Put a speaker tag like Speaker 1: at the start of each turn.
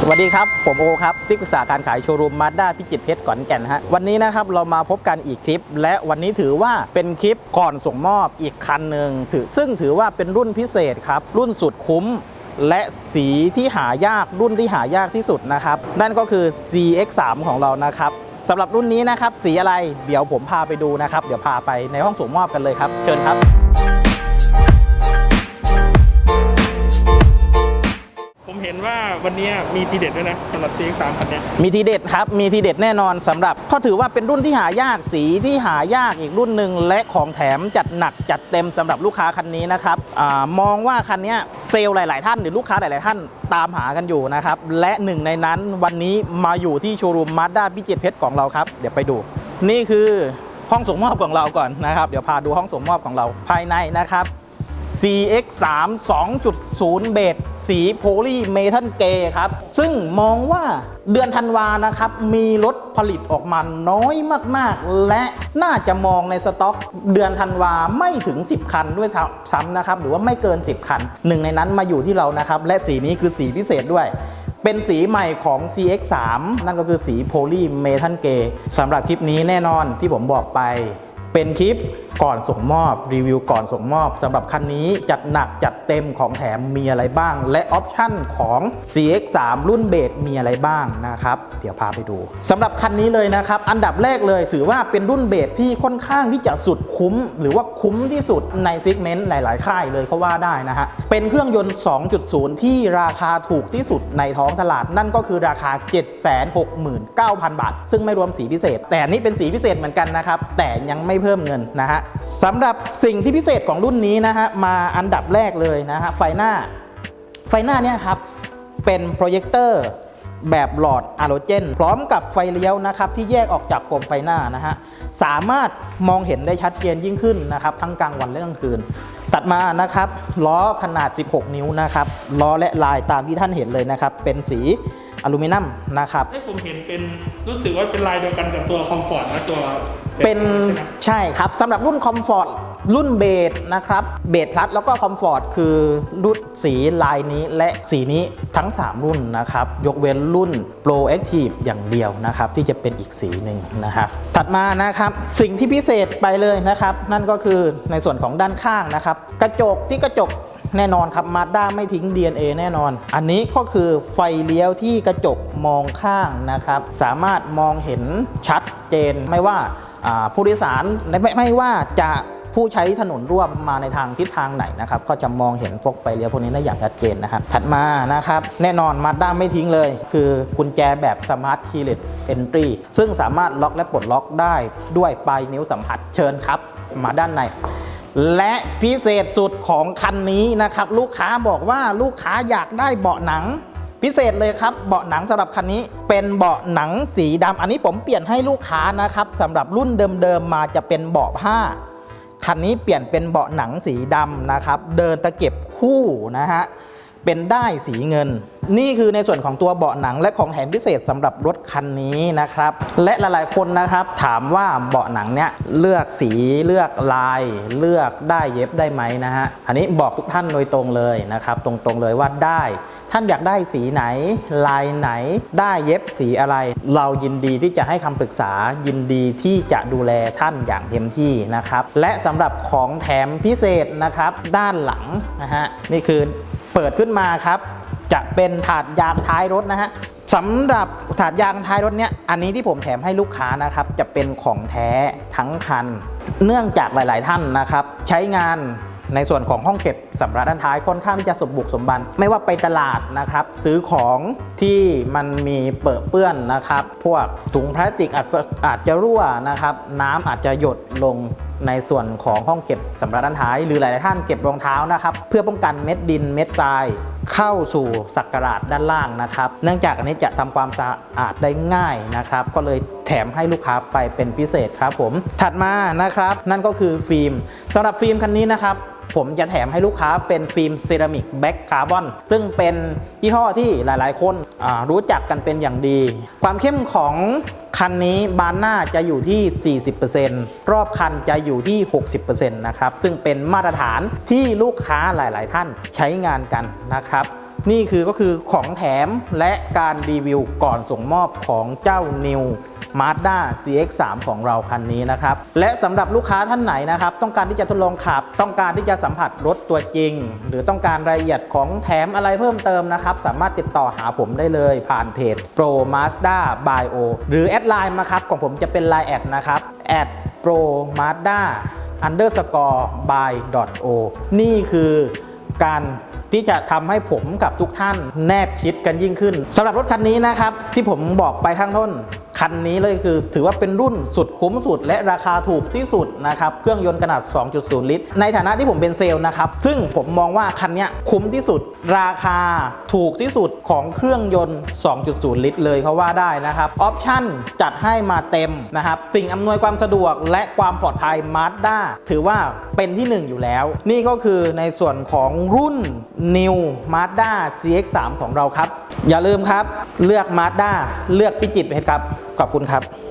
Speaker 1: สวัสดีครับ ผมโอครับที่ปรึกษาการขายโชว์รูมมาด้าพิจิตรเพชรก่อนแก่นฮะวันนี้นะครับเรามาพบกันอีกคลิป และวันนี้ถือว่าเป็นคลิปก่อนส่งมอบอีกคันหนึ่งถือซึ่งถือว่าเป็นรุ่นพิเศษครับ รุ่นสุดคุ้มและสีที่หายากรุ่นที่หายากที่สุดนะครับ นั่นก็คือ CX3 ของเรานะครับสำหรับรุ่นนี้นะครับสีอะไรเดี๋ยวผมพาไปดูนะครับ เดี๋ยวพาไปในห้องส่งมอบกันเลยครับ เชิญครับ
Speaker 2: เห็นว่าวันนี้มีทีเด็ดด้วยนะสำหรับ CX3 คันเนี้ย
Speaker 1: มีทีเด็ดครับ มีทีเด็ดแน่นอนสำหรับก็ถือว่าเป็นรุ่นที่หายากสีที่หายากอีกรุ่นหนึ่งและของแถมจัดหนักจัดเต็มสำหรับลูกค้าคันนี้นะครับอมองว่าคันนี้เซลล์หลาย ๆ ท่านหรือลูกค้าหลาย ๆ ท่านตามหากันอยู่นะครับ และหนึ่งในนั้นวันนี้มาอยู่ที่โชว์รูมมาด้าพิจิตรเพชรของเราครับ เดี๋ยวไปดู นี่คือห้องส่งมอบของเราก่อนนะครับ เดี๋ยวพาดูห้องส่งมอบของเราภายในนะครับ CX3 2.0 เบสสีโพลีเมทัลเกครับ ซึ่งมองว่าเดือนธันวานะครับ มีรถผลิตออกมาน้อยมาก ๆ และน่าจะมองในสต็อก เดือนธันวาไม่ถึง 10 คันด้วยซ้ำนะครับ หรือว่าไม่เกิน 10 คัน หนึ่งในนั้นมาอยู่ที่เรานะครับ และสีนี้คือสีพิเศษด้วยเป็นสีใหม่ของ CX3 นั่นก็คือสีโพลีเมทัลเกสำหรับคลิปนี้แน่นอนที่ผมบอกไป เป็นคลิป ก่อนส่งมอบรีวิวก่อนส่งมอบสำหรับคันนี้จัดหนักจัดเต็มของแถมมีอะไรบ้าง และออปชั่นของ CX3 รุ่นเบสมีอะไรบ้างนะครับเดี๋ยวพาไปดูสำหรับคันนี้เลยนะครับอันดับแรกเลยถือว่าเป็นรุ่นเบสที่ค่อนข้างที่จะสุดคุ้ม หรือว่าคุ้มที่สุดในซิกเมนต์หลาย ๆ ค่ายเลยเขาว่าได้นะฮะเป็นเครื่องยนต์ 2.0 ที่ราคาถูกที่สุดในท้องตลาดนั่นก็คือราคา 769,000 บาท ซึ่งไม่รวมสีพิเศษ แต่นนี่เป็นสีพิเศษเหมือนกันนะครับแต่ยังไม่เพิ่มเงินนะฮะสำหรับสิ่งที่พิเศษของรุ่นนี้นะฮะมาอันดับแรกเลยนะฮะไฟหน้า ไฟหน้าเนี่ยครับเป็นโปรเจคเตอร์แบบหลอดอะโลเจน พร้อมกับไฟเลี้ยวนะครับที่แยกออกจากโคมไฟหน้านะฮะสามารถมองเห็นได้ชัดเจนยิ่งขึ้นนะครับทั้งกลางวันและกลางคืน ตัดมานะครับล้อขนาด 16 นิ้วนะครับล้อและลายตามที่ท่านเห็นเลยนะครับเป็นสี อลูมิเนียมนะครับ
Speaker 2: ให้ผมเห็นเป็นรู้สึกว่าเป็นลายเดียวกันกับตัวคอมฟอร์ตนะตัว
Speaker 1: เป็น
Speaker 2: ใช่ไหม
Speaker 1: ใช่ครับสำหรับรุ่นคอมฟอร์ตรุ่นเบสนะครับเบสพลัสแล้วก็คอมฟอร์ตคือรุ่นสีลายนี้และสีนี้ทั้ง 3 รุ่นนะครับ ยกเว้นรุ่น Pro Active อย่างเดียวนะครับ ที่จะเป็นอีกสีหนึ่งนะครับถัดมานะครับสิ่งที่พิเศษไปเลยนะครับ นั่นก็คือในส่วนของด้านข้างนะครับ กระจกที่กระจก แน่นอนครับมาด้าไม่ทิ้ง DNA แน่นอน อันนี้ก็คือไฟเลี้ยวที่กระจกมองข้างนะครับ สามารถมองเห็นชัดเจนไม่ว่าผู้โดยสารไม่ไม่ว่าจะผู้ใช้ถนนร่วมมาในทางทิศทางไหนนะครับ ก็จะมองเห็นพวกไฟเลี้ยวพวกนี้ได้อย่างชัดเจนนะครับ ถัดมานะครับ แน่นอนมาด้าไม่ทิ้งเลย คือกุญแจแบบ Smart Keyless Entry ซึ่งสามารถล็อกและปลดล็อกได้ด้วยปลายนิ้วสัมผัสเชิญครับ มาด้านใน และพิเศษสุดของคันนี้นะครับ ลูกค้าบอกว่าลูกค้าอยากได้เบาะหนัง พิเศษเลยครับ เบาะหนังสำหรับคันนี้ เป็นเบาะหนังสีดำอันนี้ผมเปลี่ยนให้ลูกค้านะครับสำหรับรุ่นเดิมๆมาจะเป็นเบาะผ้าคันนี้เปลี่ยนเป็นเบาะหนังสีดำนะครับ เดินตะเก็บคู่นะฮะ เป็นได้สีเงิน นี่คือในส่วนของตัวเบาะหนังและของแถมพิเศษสำหรับรถคันนี้นะครับ และหลายๆคนนะครับถามว่าเบาะหนังเนี่ยเลือกสีเลือกลาย เลือกได้เย็บได้ไหมนะฮะอันนี้บอกทุกท่านโดยตรงเลยนะครับ ตรงๆเลยว่าได้ ท่านอยากได้สีไหน ลายไหน ได้เย็บสีอะไร เรายินดีที่จะให้คำปรึกษายินดีที่จะดูแลท่านอย่างเต็มที่นะครับ และสำหรับของแถมพิเศษนะครับ ด้านหลังนะฮะนี่คือ เปิดขึ้นมาครับ จะเป็นถาดยางท้ายรถนะฮะสำหรับถาดยางท้ายรถเนี่ยอันนี้ที่ผมแถมให้ลูกค้านะครับ จะเป็นของแท้ทั้งคัน เนื่องจากหลาย ๆ ท่านนะครับ ใช้งานในส่วนของห้องเก็บสำหรับด้านท้ายค่อนข้างที่จะสมบุกสมบัน ไม่ว่าไปตลาดนะครับ ซื้อของที่มันมีเปื้อะเปื้อนนะครับ พวกถุงพลาสติกอาจจะรั่วนะครับ น้ำอาจจะหยดลง ในส่วนของห้องเก็บสำหรับด้านท้าย หรือหลาย ๆ ท่านเก็บรองเท้านะครับ เพื่อป้องกันเม็ดดินเม็ดทรายเข้าสู่สักการะดด้านล่างนะครับ เนื่องจากอันนี้จะทำความสะอาดได้ง่ายนะครับ ก็เลยแถมให้ลูกค้าไปเป็นพิเศษครับผม ถัดมานะครับ นั่นก็คือฟิล์มสำหรับฟิล์มคันนี้นะครับ ผมจะแถมให้ลูกค้าเป็นฟิล์มเซรามิกแบ็กคาร์บอนซึ่งเป็นยี่ห้อที่หลายๆ คนรู้จักกันเป็นอย่างดี ความเข้มของคันนี้บานหน้าจะอยู่ที่ 40%รอบคันจะอยู่ที่ 60%นะครับ ซึ่งเป็นมาตรฐานที่ลูกค้าหลาย ๆ ท่านใช้งานกันนะครับ นี่คือก็คือของแถมและการรีวิวก่อนส่งมอบของเจ้า New Mazda CX-3 ของเราคันนี้นะครับ และสำหรับลูกค้าท่านไหนนะครับ ต้องการที่จะทดลองขับ ต้องการที่จะสัมผัสรถตัวจริง หรือต้องการรายละเอียดของแถมอะไรเพิ่มเติมนะครับ สามารถติดต่อหาผมได้เลย ผ่านเพจ Pro Mazda by O หรือแอดไลน์มาครับของผมจะเป็น Line แอดนะครับแอด Pro Mazda underscore by o นี่คือการที่จะทำให้ผมกับทุกท่านแนบชิดกันยิ่งขึ้นสำหรับรถคันนี้นะครับ ที่ผมบอกไปข้างต้น คันนี้เลยคือถือว่าเป็นรุ่นสุดคุ้มสุด และราคาถูกที่สุดนะครับเครื่องยนต์ขนาด 2.0 ลิตร ในฐานะที่ผมเป็นเซลล์นะครับ ซึ่งผมมองว่าคันนี้คุ้มที่สุด ราคาถูกที่สุดของเครื่องยนต์ 2.0 ลิตร เลยเขาว่าได้นะครับออปชั่นจัดให้มาเต็มนะครับสิ่งอำนวยความสะดวกและความปลอดภัย Mazda ถือว่าเป็นที่หนึ่งอยู่แล้ว นี่ก็คือในส่วนของรุ่น New Mazda CX-3 ของเราครับ อย่าลืมครับ เลือก Mazda เลือกพิจิตรเพชรครับ ขอบคุณครับ